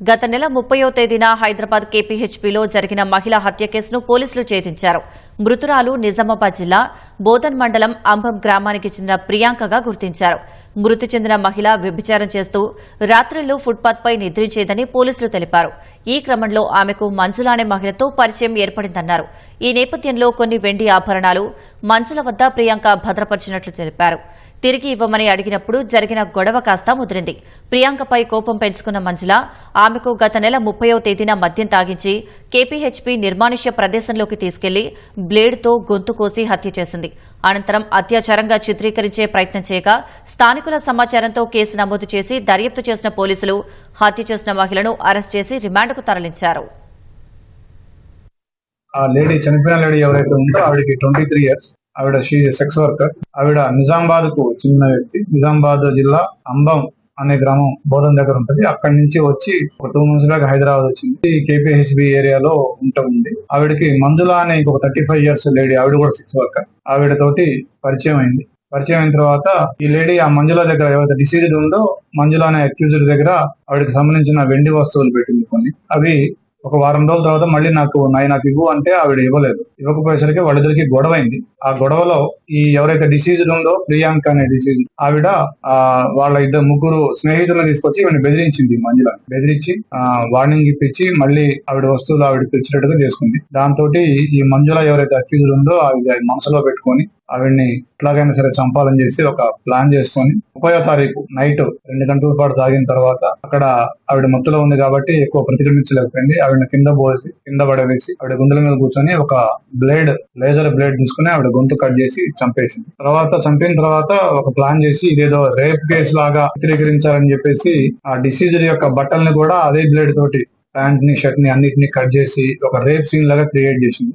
గత నెల ముప్పయో తేదీన హైదరాబాద్ కేపీహెచ్పీలో జరిగిన మహిళా హత్య కేసును పోలీసులు ఛేదించారు. మృతురాలు నిజామాబాద్ జిల్లా బోధన్ మండలం అంబం గ్రామానికి చెందిన ప్రియాంకగా గుర్తించారు. మృతి చెందిన మహిళ వ్యభిచారం చేస్తూ రాత్రుల్లో ఫుట్పాత్పై నిద్రించేదని పోలీసులు తెలిపారు. ఈ క్రమంలో ఆమెకు మంజుల అనే మహిళతో పరిచయం ఏర్పడిందన్నారు. ఈ నేపథ్యంలో కొన్ని వెండి ఆభరణాలు మంజుల వద్ద ప్రియాంక భద్రపరిచినట్లు తెలిపారు. తిరిగి ఇవ్వమని అడిగినప్పుడు జరిగిన గొడవ కాస్త ముదిరింది. ప్రియాంకపై కోపం పెంచుకున్న మంజుల ఆమెకు గత నెల ముప్పయో తేదీన మద్యం తాగించి కేపీహెచ్పీ నిర్మానుష్య ప్రదేశంలోకి తీసుకెళ్ళి బ్లేడ్తో గొంతు కోసి హత్య చేసింది. అనంతరం అత్యాచారంగా చిత్రీకరించే ప్రయత్నం చేయగా స్థానికుల సమాచారంతో కేసు నమోదు చేసి దర్యాప్తు చేసిన పోలీసులు హత్య చేసిన మహిళను అరెస్ట్ చేసి రిమాండ్కు తరలించారు. ఆ లేడీ చనిపోయిన లేడీ ఎవరైతే ఉందో ఆవిడకి ట్వంటీ త్రీ ఇయర్స్. ఆవిడ షీ సెక్స్ వర్కర్ ఆవిడ నిజామాబాద్కు చెందిన వ్యక్తి. నిజామాబాద్ జిల్లా అంబం అనే గ్రామం బోధన్ దగ్గర ఉంటుంది. అక్కడి నుంచి వచ్చి ఒక టూ మంత్స్ బ్యాక్ హైదరాబాద్ వచ్చింది. కేపీహెచ్బి ఏరియాలో ఉంటూ ఉంది ఆవిడకి మంజుల అనే ఇంకొక థర్టీ ఫైవ్ ఇయర్స్ లేడీ ఆవిడ కూడా సెక్స్ వర్కర్ ఆవిడ తోటి పరిచయం అయింది. పరిచయం అయిన తర్వాత ఈ లేడీ ఆ మంజుల దగ్గర ఎవరైతే డిసీజ్డ్ ఉందో మంజుల అనే అక్యూజ్డ్ దగ్గర ఆవిడకి సంబంధించిన వెండి వస్తువులు పెట్టింది కొన్ని. అవి ఒక వారం రోజుల తర్వాత మళ్ళీ నాకు నాయన నాకు ఇవ్వు అంటే ఆవిడ ఇవ్వలేదు. ఇవ్వకపోయేసరికి వాళ్ళిద్దరికి గొడవ అయింది ఆ గొడవలో ఈ ఎవరైతే డిసీజ్ ఉందో ప్రియాంక అనే డిసీజ్ ఆవిడ ఆ వాళ్ళ ఇద్దరు ముగ్గురు స్నేహితులను తీసుకొచ్చి ఈవిడ బెదిరించింది మంజుల. బెదిరించి ఆ వార్నింగ్ ఇప్పించి మళ్ళీ ఆవిడ వస్తువులు ఆవిడ తెచ్చినట్టుగా చేసుకుంది. దాంతో ఈ మంజుల ఎవరైతే అక్యూజ్ ఉందో ఆవిడ మనసులో పెట్టుకొని ఆవిడ్ని ఎట్లాగైనా సరే చంపాలని చేసి ఒక ప్లాన్ చేసుకొని ముప్పయో తారీఖు నైట్ రెండు గంటల పాటు తాగిన తర్వాత అక్కడ ఆవిడ మత్తులో ఉంది కాబట్టి ఎక్కువ ప్రతిఘటించలేకపోయింది. ఆవిడ కింద పోసి కింద పడవేసి ఆవిడ గుండెల మీద కూర్చొని ఒక బ్లేడ్ లేజర్ బ్లేడ్ తీసుకుని ఆవిడ గొంతు కట్ చేసి చంపేసింది. తర్వాత చంపిన తర్వాత ఒక ప్లాన్ చేసి ఇదేదో రేప్ కేసు లాగా చిత్రీకరించాలని చెప్పేసి ఆ డిసీజర్ యొక్క బట్టల్ని కూడా అదే బ్లేడ్ తోటి ప్యాంట్ని షర్ట్ని అన్నిటిని కట్ చేసి ఒక రేప్ సీన్ లాగా క్రియేట్ చేసింది.